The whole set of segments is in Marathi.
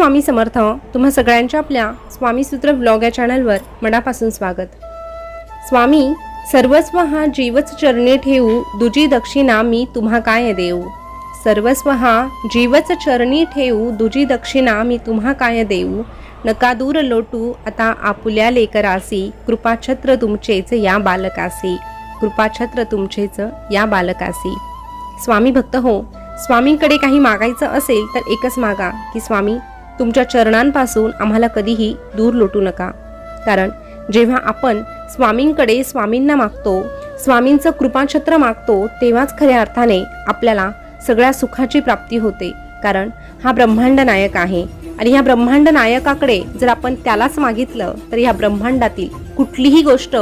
स्वामी समर्थ तुम्हा सगळ्यांच्या आपल्या स्वामी सूत्र ब्लॉग या चॅनलवर मनापासून स्वागत. स्वामी सर्वस्व हा जीवच चरणी ठेवू दुजी दक्षिणा मी तुम्हा काय देऊ? सर्वस्व हा जीवच चरणी ठेवू दुजी दक्षिणा मी तुम्हा काय देऊ? नका दूर लोटू आता आपुल्या लेकरासी कृपाछत्र तुमचेच या बालकासी कृपाछत्र तुमचेच या बालकासी. स्वामी भक्त हो स्वामींकडे काही मागायचं असेल तर एकच मागा की स्वामी तुमच्या चरणांपासून आम्हाला कधीही दूर लोटू नका. कारण जेव्हा आपण स्वामींकडे स्वामींना मागतो स्वामींचं कृपाछत्र मागतो तेव्हाच खऱ्या अर्थाने आपल्याला सगळ्या सुखाची प्राप्ती होते. कारण हा ब्रह्मांड नायक आहे. आणि ह्या ब्रह्मांड नायकाकडे जर आपण त्यालाच मागितलं तर ह्या ब्रह्मांडातील कुठलीही गोष्ट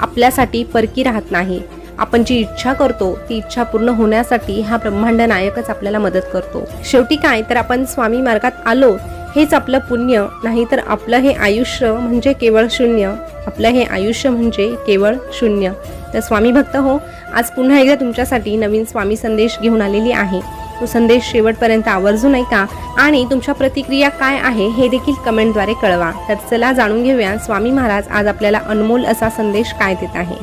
आपल्यासाठी परकी राहत नाही. आपण जी इच्छा करतो ती इच्छा पूर्ण होण्यासाठी हा ब्रह्मांड नायकच आपल्याला मदत करतो. शेवटी काय तर आपण स्वामी मार्गात आलो हेच आपलं पुण्य नाही तर आपलं हे आयुष्य म्हणजे केवळ शून्य. आपलं हे आयुष्य म्हणजे केवळ शून्य. तर स्वामी भक्त हो आज पुन्हा एकदा तुमच्यासाठी नवीन स्वामी संदेश घेऊन आलेली आहे. तो संदेश शेवटपर्यंत आवर्जून ऐका आणि तुमच्या प्रतिक्रिया काय आहे हे देखील कमेंटद्वारे कळवा. तर चला जाणून घेऊया स्वामी महाराज आज आपल्याला अनमोल असा संदेश काय देत आहे?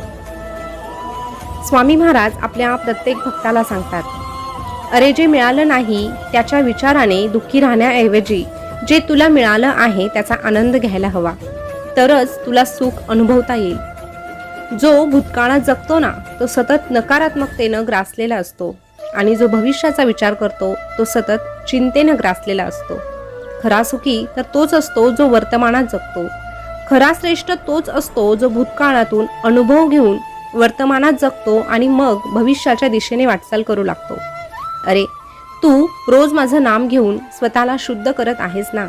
स्वामी महाराज आपल्या प्रत्येक भक्ताला सांगतात अरे जे मिळालं नाही त्याच्या विचाराने दुःखी राहण्याऐवजी जे तुला मिळालं आहे त्याचा आनंद घ्यायला हवा. तरच तुला सुख अनुभवता येईल. जो भूतकाळात जगतो ना तो सतत नकारात्मकतेनं ग्रासलेला असतो आणि जो भविष्याचा विचार करतो तो सतत चिंतेनं ग्रासलेला असतो. खरा सुखी तर तोच असतो जो वर्तमानात जगतो. खरा श्रेष्ठ तोच असतो जो भूतकाळातून अनुभव घेऊन वर्तमानात जगतो आणि मग भविष्याच्या दिशेने वाटचाल करू लागतो. अरे रोज माझं नाम घेऊन स्वतःला शुद्ध करत आहेस ना?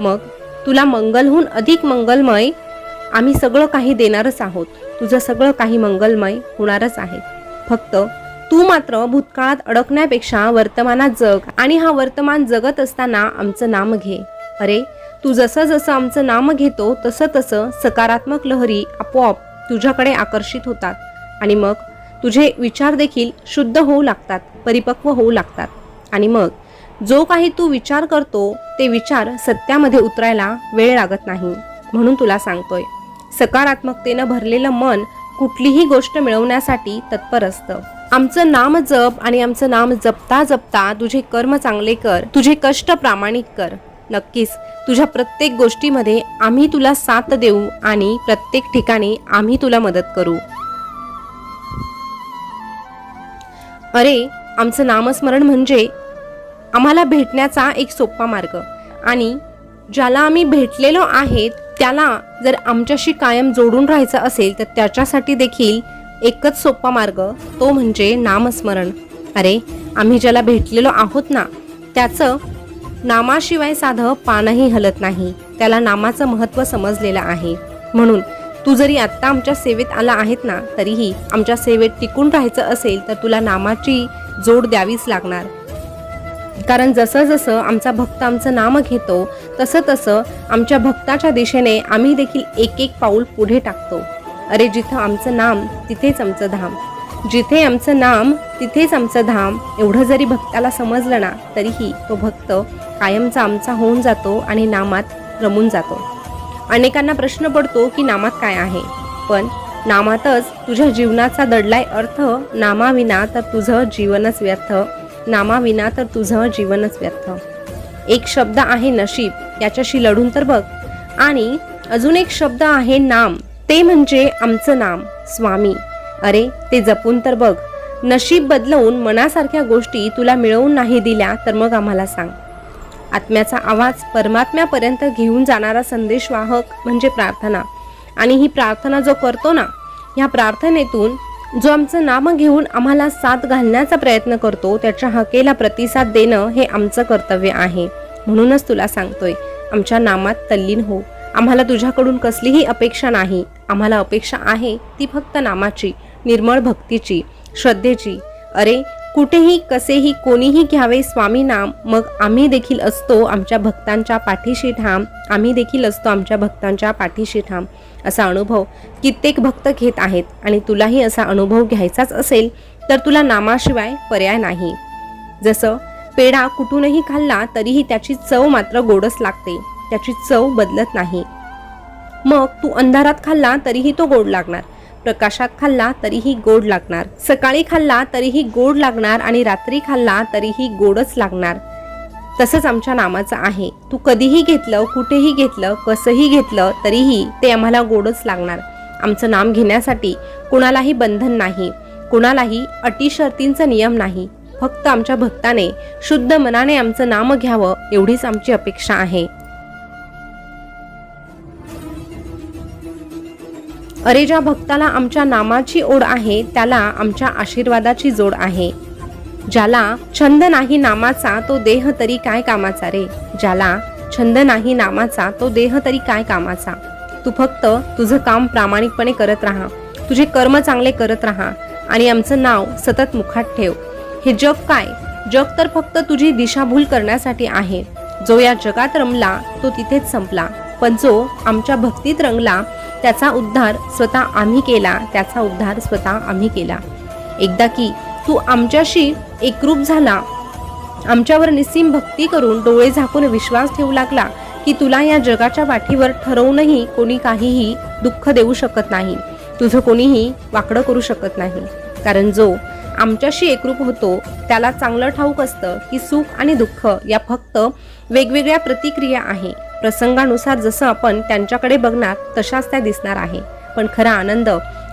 मग तुला मंगलहून अधिक मंगलमय आम्ही सगळं काही देणारच आहोत. तुझं सगळं काही मंगलमय होणारच आहे. फक्त तू मात्र भूतकाळात अडकण्यापेक्षा वर्तमानात जग आणि हा वर्तमान जगत असताना आमचं नाम घे. अरे तू जसं जसं आमचं नाम घेतो तसं तसं सकारात्मक लहरी आपोआप तुझ्याकडे आकर्षित होतात आणि मग तुझे विचार देखील शुद्ध होऊ लागतात परिपक्व होऊ लागतात. आणि मग जो काही तू विचार करतो ते विचार सत्यामध्ये उतरायला वेळ लागत नाही म्हणून तुला सांगतोय. सकारात्मकतेनं भरलेलं मन कुठलीही गोष्ट मिळवण्यासाठी तत्पर असतं. आमचं नाम जप आणि आमचं नाम जपता जपता तुझे कर्म चांगले कर तुझे कष्ट प्रामाणिक कर. नक्कीच तुझ्या प्रत्येक गोष्टीमध्ये आम्ही तुला साथ देऊ आणि प्रत्येक ठिकाणी आम्ही तुला मदत करू. अरे आमचं नामस्मरण म्हणजे आम्हाला भेटण्याचा एक सोपा मार्ग. आणि ज्याला आम्ही भेटलेलो आहेत त्याला जर आमच्याशी कायम जोडून राहायचं असेल तर त्याच्यासाठी देखील एकच सोपा मार्ग तो म्हणजे नामस्मरण. अरे आम्ही ज्याला भेटलेलो आहोत ना त्याचं नामाशिवाय साधं पानही हलत नाही. त्याला नामाचं महत्त्व समजलेलं आहे. म्हणून तू जरी आत्ता आमच्या सेवेत आला आहेत ना तरीही आमच्या सेवेत टिकून राहायचं असेल तर तुला नामाची जोड द्यावीच लागणार. कारण जसं जसं आमचा भक्त आमचं नाम घेतो तसं तसं आमच्या भक्ताच्या दिशेने आम्ही देखील एक एक पाऊल पुढे टाकतो. अरे जिथं आमचं नाम तिथेच आमचं धाम. जिथे आमचं नाम तिथेच आमचं धाम. एवढं जरी भक्ताला समजलं ना तरीही तो भक्त कायमचा आमचा होऊन जातो आणि नामात रमून जातो. अनेकांना प्रश्न पडतो की नामात काय आहे? पण नामातच तुझ्या जीवनाचा दडलाय अर्थ नामाविना तर तुझं जीवनच व्यर्थ. नामाविना तर तुझं जीवनच व्यर्थ. एक शब्द आहे नशीब याच्याशी लढून तर बघ. आणि अजून एक शब्द आहे नाम ते म्हणजे आमचं नाम स्वामी. अरे ते जपून तर बघ. नशीब बदलवून मनासारख्या गोष्टी तुला मिळवून नाही दिल्या तर मग आम्हाला सांग. आत्म्याचा आवाज परमात्म्यापर्यंत घेऊन जाणारा संदेशवाहक म्हणजे प्रार्थना. आणि ही प्रार्थना जो करतो ना ह्या प्रार्थनेतून जो आमचं नाम घेऊन आम्हाला साथ घालण्याचा प्रयत्न करतो त्याच्या हकेला प्रतिसाद देणं हे आमचं कर्तव्य आहे. म्हणूनच तुला सांगतोय आमच्या नामात तल्लीन हो. आम्हाला तुझ्याकडून कसलीही अपेक्षा नाही. आम्हाला अपेक्षा आहे ती फक्त नामाची निर्मळ भक्तीची श्रद्धेची. अरे कुठेही कसेही कोणीही घ्यावे स्वामी नाम मग आम्ही देखील असतो आमच्या भक्तांच्या पाठीशी ठाम आम्ही देखील असतो आमच्या भक्तांच्या पाठीशी ठाम असा अनुभव कित्येक भक्त घेत आहेत. आणि तुलाही असा अनुभव घ्यायचाच असेल तर तुला नामाशिवाय पर्याय नाही. जसं पेढा कुठूनही खाल्ला तरीही त्याची चव मात्र गोडच लागते. त्याची चव बदलत नाही. मग तू अंधारात खाल्ला तरीही तो गोड लागणार. प्रकाशात खाल्ला तरीही गोड लागणार. सकाळी खाल्ला तरीही गोड लागणार आणि रात्री खाल्ला तरीही गोडच लागणार. तसंच आमच्या नामाचं आहे. तू कधीही घेतलं कुठेही घेतलं कसंही घेतलं तरीही ते आम्हाला गोडच लागणार. आमचं नाम घेण्यासाठी कुणालाही बंधन नाही. कुणालाही अटी शर्तींचा नियम नाही. फक्त आमच्या भक्ताने शुद्ध मनाने आमचं नाम घ्यावं एवढीच आमची अपेक्षा आहे. अरे ज्या भक्ताला आमच्या नामाची ओढ आहे त्याला आमच्या आशीर्वादाची जोड आहे. ज्याला छंद नाही नामाचा तो देह तरी काय कामाचा रे? ज्याला छंद नाही नामाचा तो देह तरी काय कामाचा? तू फक्त तुझं काम प्रामाणिकपणे करत राहा. तुझे कर्म चांगले करत राहा. आणि आमचं नाव सतत मुखात ठेव. हे जग काय? जग तर फक्त तुझी दिशाभूल करण्यासाठी आहे. जो या जगात रमला तो तिथेच संपला. पण जो आमच्या भक्तीत रंगला त्याचा उद्धार स्वतः आम्ही केला त्याचा उद्धार स्वतः आम्ही केला. एकदा की तू आमच्याशी एकरूप झाला आमच्यावर निस्सीम भक्ती करून डोळे झाकून विश्वास ठेवू लागला की तुला या जगाच्या वाठीवर ठरवूनही कोणी काहीही दुःख देऊ शकत नाही. तुझं कोणीही वाकडं करू शकत नाही. कारण जो आमच्याशी एकरूप होतो त्याला चांगलं ठाऊक असतं की सुख आणि दुःख या फक्त वेगवेगळ्या प्रतिक्रिया आहे. प्रसंगानुसार जसं आपण त्यांच्याकडे बघणार तशाच त्या दिसणार आहे. पण खरा आनंद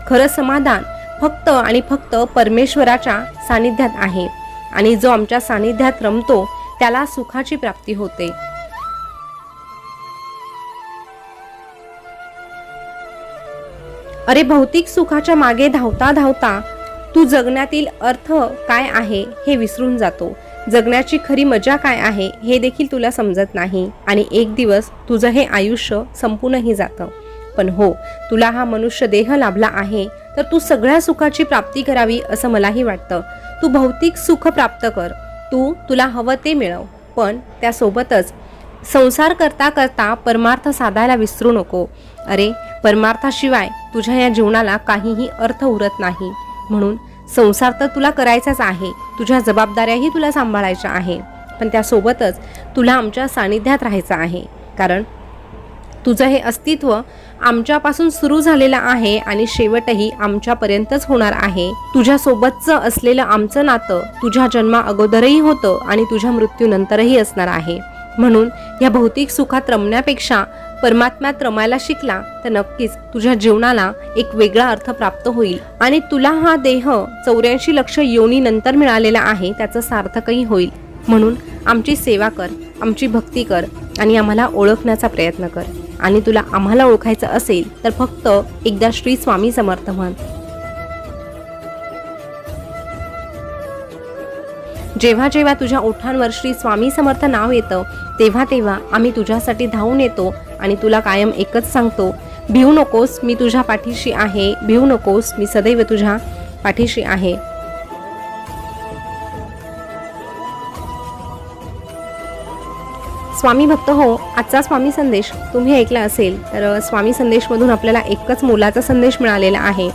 खरं समाधान फक्त आणि फक्त परमेश्वराच्या सानिध्यात आहे. आणि जो आमच्या सानिध्यात रमतो त्याला सुखाची प्राप्ती होते. अरे भौतिक सुखाच्या मागे धावता धावता तू जगण्यातील अर्थ काय आहे हे विसरून जातो. जगण्याची खरी मजा काय आहे हे देखील तुला समजत नाही. आणि एक दिवस तुझं हे आयुष्य संपूनही जातं. पण हो तुला हा मनुष्य देह लाभला आहे तर तू सगळ्या सुखाची प्राप्ती करावी असं मलाही वाटतं. तू भौतिक सुख प्राप्त कर. तू तुला हवं ते मिळव. पण त्यासोबतच संसार करता करता परमार्थ साधायला विसरू नको. अरे परमार्थाशिवाय तुझ्या या जीवनाला काहीही अर्थ उरत नाही. म्हणून संसार तर तुला करायचाच आहे तुझ्या जबाबदाऱ्याही तुला सांभाळायच्या आहे. पण त्यासोबतच तुला आमच्या सानिध्यात राहायचं आहे. कारण तुझं हे अस्तित्व आमच्यापासून सुरू झालेलं आहे आणि शेवटही आमच्यापर्यंतच होणार आहे. तुझ्यासोबतचं असलेलं आमचं नातं तुझ्या जन्मा अगोदरही होतं आणि तुझ्या मृत्यूनंतरही असणार आहे. म्हणून या भौतिक सुखात रमण्यापेक्षा परमात्म्यात रमायला शिकला तर नक्कीच तुझ्या जीवनाला एक वेगळा अर्थ प्राप्त होईल. आणि तुला हा देह चौऱ्याऐंशी लक्ष योनीनंतर मिळालेला आहे त्याचं सार्थकही होईल. म्हणून आमची सेवा कर आमची भक्ती कर आणि आम्हाला ओळखण्याचा प्रयत्न कर. आणि तुला आम्हाला ओळखायचं असेल तर फक्त एकदा श्री स्वामी समर्थ म्हण. जेव्हा जेव्हा तुझ्या ओठांवर श्री स्वामी समर्थ नाव येतं तेव्हा तेव्हा आम्ही तुझ्यासाठी धावून येतो आणि तुला कायम एकच सांगतो भिवू नकोस मी तुझ्या पाठीशी आहे भिवू नकोस मी सदैव तुझ्या पाठीशी आहे. स्वामी भक्त हो आजचा स्वामी संदेश तुम्ही ऐकला असेल तर स्वामी संदेशमधून आपल्याला एकच मोलाचा संदेश मिळालेला आहे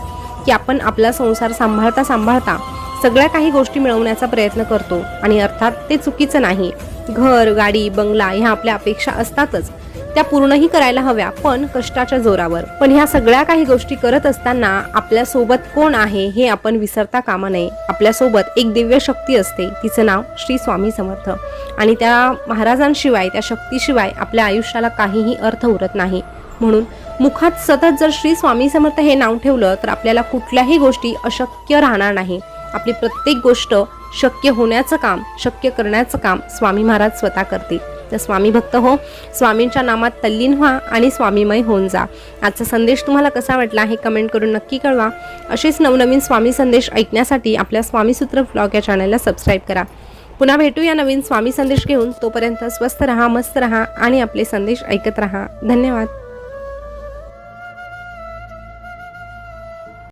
की आपण आपला संसार सांभाळता सांभाळता सगळ्या काही गोष्टी मिळवण्याचा प्रयत्न करतो. आणि अर्थात ते चुकीचं नाही. घर गाडी बंगला ह्या आपल्या अपेक्षा असतातच. त्या पूर्णही करायला हव्या पण कष्टाच्या जोरावर. पण ह्या सगळ्या काही गोष्टी करत असताना आपल्यासोबत कोण आहे हे आपण विसरता कामा नये. आपल्यासोबत एक दिव्य शक्ती असते तिचं नाव श्री स्वामी समर्थ. आणि त्या महाराजांशिवाय त्या शक्तीशिवाय आपल्या आयुष्याला काहीही अर्थ उरत नाही. म्हणून मुखात सतत जर श्री स्वामी समर्थ हे नाव ठेवलं तर आपल्याला कुठल्याही गोष्टी अशक्य राहणार नाही. आपली प्रत्येक गोष्ट शक्य होण्याचं काम शक्य करण्याचं काम स्वामी महाराज स्वतः करतील. तर स्वामी भक्त हो. स्वामींच्या नामात तल्लीन व्हा आणि स्वामीमय होऊन जा. आजचा संदेश तुम्हाला कसा वाटला हे कमेंट करून नक्की कळवा. असेच नवनवीन स्वामी संदेश ऐकण्यासाठी आपल्या स्वामीसूत्र ब्लॉग या चॅनलला सबस्क्राईब करा. पुन्हा भेटूया नवीन स्वामी संदेश घेऊन. तोपर्यंत स्वस्थ रहा मस्त रहा आणि आपले संदेश ऐकत रहा. धन्यवाद.